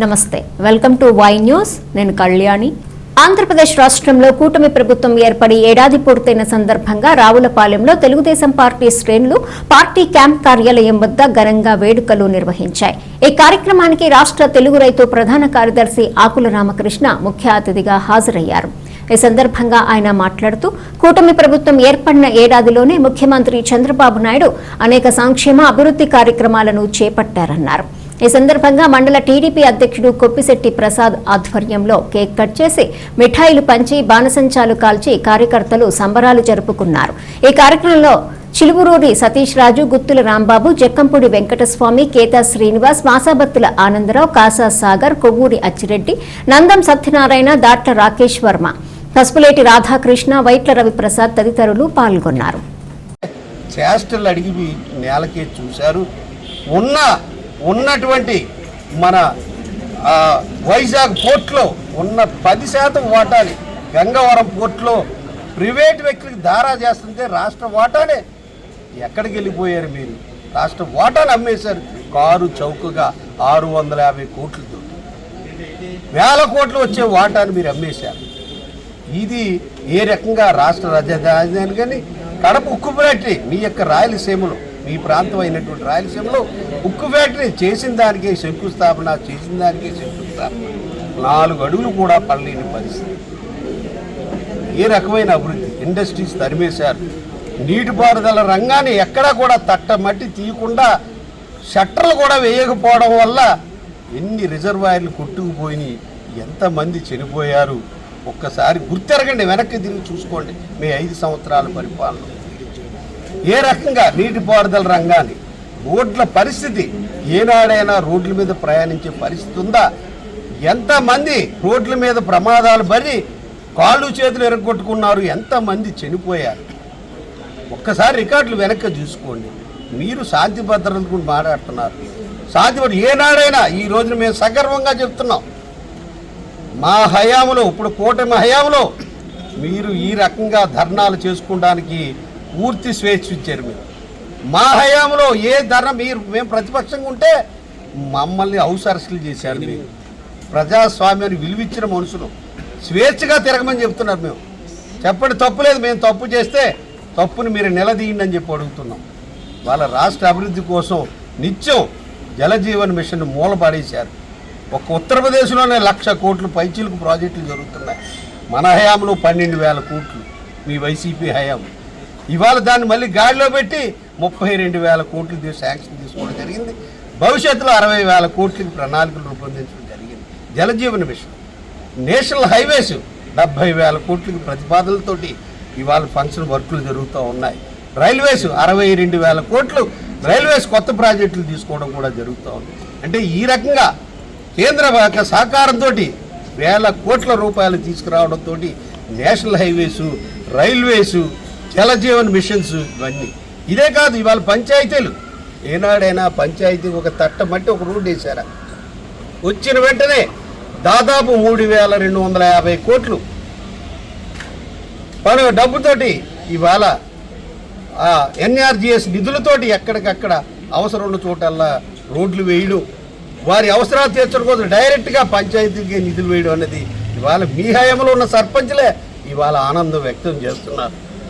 నమస్తే. Welcome to Y news. నేను కళ్యాణి. ఆంధ్రప్రదేశ్ రాష్ట్రంలో కూటమి ప్రభుత్వం ఏర్పడి ఏడాది పూర్తయిన సందర్భంగా రావులపాలెంలో తెలుగుదేశం పార్టీ శ్రేణులు పార్టీ క్యాంప్ కార్యాలయం వద్ద ఘనంగా వేడుకలు నిర్వహించాయి. ఈ కార్యక్రమానికి రాష్ట్ర తెలుగు రైతు ప్రధాన కార్యదర్శి ఆకుల రామకృష్ణ ముఖ్య అతిథిగా హాజరయ్యారు. ఈ సందర్భంగా ఆయన మాట్లాడుతూ కూటమి ప్రభుత్వం ఏర్పడిన ఏడాదిలోనే ముఖ్యమంత్రి చంద్రబాబు నాయుడు అనేక సంక్షేమ అభివృద్ధి కార్యక్రమాలను చేపట్టారన్నారు. ఈ సందర్భంగా మండల టీడీపీ అధ్యక్షుడు కొప్పిశెట్టి ప్రసాద్ ఆధ్వర్యంలో కేక్ కట్ చేసి మిఠాయిలు పంచి బాణసంచాలు కాల్చి కార్యకర్తలు సంబరాలు జరుపుకున్నారు. ఈ కార్యక్రమంలో చిలువురూరి సతీష్ రాజు గుత్తుల రాంబాబు జక్కంపూడి వెంకటస్వామి కేతా శ్రీనివాస్ మాసాబత్తుల ఆనందరావు కాసా సాగర్ కొవ్వూరి అచ్చిరెడ్డి నందం సత్యనారాయణ దాట్ల రాకేష్ వర్మ పసుపులేటి రాధాకృష్ణ వైట్ల రవిప్రసాద్ తదితరులు పాల్గొన్నారు. చేష్టలు అడిగి నేలకే చూశారు. ఉన్న ఉన్నటువంటి మన వైజాగ్ పోర్ట్లో ఉన్న పది శాతం వాటాని గంగవరం పోర్ట్లో ప్రైవేట్ వ్యక్తులకు దారా చేస్తుంటే రాష్ట్ర వాటానే. ఎక్కడికి వెళ్ళిపోయారు మీరు? రాష్ట్ర వాటాను అమ్మేశారు. కారు చౌకగా ఆరు వందల యాభై కోట్లతో వేల కోట్లు వచ్చే వాటాను మీరు అమ్మేశారు. ఇది ఏ రకంగా రాష్ట్ర రాజధాని కానీ కడప ఉక్కు ఫ్యాక్టరీ మీ యొక్క రాయలసీమలో మీ ప్రాంతం అయినటువంటి రాయలసీమలో ఉక్కు ఫ్యాక్టరీ చేసిన దానికే శంకుస్థాపన చేసిన దానికే శంకుస్థాపన. నాలుగు అడుగులు కూడా పడలేని పరిస్థితి. ఏ రకమైన అభివృద్ధి? ఇండస్ట్రీస్ తరిమేశారు. నీటిపారుదల రంగాన్ని ఎక్కడా కూడా తట్టమట్టి తీయకుండా షట్టర్లు కూడా వేయకపోవడం వల్ల ఎన్ని రిజర్వాయర్లు కొట్టుకుపోయినాయి ఎంతమంది చనిపోయారు? ఒక్కసారి గుర్తెరగండి వెనక్కి తిరిగి చూసుకోండి. మీ ఐదు సంవత్సరాల పరిపాలన. ఏ రకంగా నీటిపారుదల రంగాన్ని రోడ్ల పరిస్థితి ఏనాడైనా రోడ్ల మీద ప్రయాణించే పరిస్థితి ఉందా? ఎంతమంది రోడ్ల మీద ప్రమాదాలు పడి కాళ్ళు చేతులు ఎరగొట్టుకున్నారు? ఎంతమంది చనిపోయారు? ఒక్కసారి రికార్డులు వెనక్కి చూసుకోండి. మీరు శాంతి భద్రతల గురించి మాట్లాడుతున్నారు. శాంతి భద్రత ఏనాడైనా ఈ రోజున మేము సగర్వంగా చెప్తున్నాం. మా హయాంలో ఇప్పుడు కూటమి హయాంలో మీరు ఈ రకంగా ధర్నాలు చేసుకోవడానికి పూర్తి స్వేచ్ఛ ఇచ్చారు మీరు. మా హయాంలో ఏ ధర మీరు మేము ప్రతిపక్షంగా ఉంటే మమ్మల్ని హౌస్ అరెస్టులు చేశారు మీరు. ప్రజాస్వామ్యాన్ని విలువిచ్చిన మనుషులు. స్వేచ్ఛగా తిరగమని చెప్తున్నారు మేము. చెప్పండి తప్పు లేదు మేము తప్పు చేస్తే తప్పుని మీరు నిలదీయండి అని చెప్పి అడుగుతున్నాం. వాళ్ళ రాష్ట్ర అభివృద్ధి కోసం నిత్యం జలజీవన్ మిషన్ మూలపడేశారు. ఒక ఉత్తరప్రదేశ్లోనే లక్ష కోట్లు పైచీలకు ప్రాజెక్టులు జరుగుతున్నాయి. మన హయాంలో పన్నెండు వేల కోట్లు. మీ వైసీపీ హయాం. ఇవాళ దాన్ని మళ్ళీ గాడిలో పెట్టి ముప్పై రెండు వేల కోట్లు శాంక్షన్ తీసుకోవడం జరిగింది. భవిష్యత్తులో అరవై వేల కోట్లకి ప్రణాళికలు రూపొందించడం జరిగింది. జలజీవన మిషన్. నేషనల్ హైవేస్ డెబ్బై వేల కోట్లకి ప్రతిపాదనలతోటి ఇవాళ ఫంక్షన్ వర్కులు జరుగుతూ ఉన్నాయి. రైల్వేస్ అరవై రెండు వేల కోట్లు రైల్వేస్ కొత్త ప్రాజెక్టులు తీసుకోవడం కూడా జరుగుతూ ఉంది. అంటే ఈ రకంగా కేంద్ర సహకారంతో వేల కోట్ల రూపాయలు తీసుకురావడంతో national highways railways Jal Jeevan missions ఇవన్నీ. ఇదే కాదు ఇవాళ పంచాయతీలు. ఏనాడైనా పంచాయతీ ఒక తట్ట మట్టి ఒక రోడ్డు వేశారా? వచ్చిన వెంటనే దాదాపు మూడు వేల రెండు వందల యాభై కోట్లు పను డబ్బుతోటి ఇవాళ ఎన్ఆర్జిఎస్ నిధులతోటి ఎక్కడికక్కడ అవసరం ఉన్న చోటల్లా రోడ్లు వేయడం వారి అవసరాలు తీర్చడం కోసం డైరెక్ట్గా పంచాయతీకి నిధులు వేయడం అనేది ఇవాళ మీ హయాంలో ఉన్న సర్పంచ్లే ఇవాళ ఆనందం వ్యక్తం చేస్తున్నారు.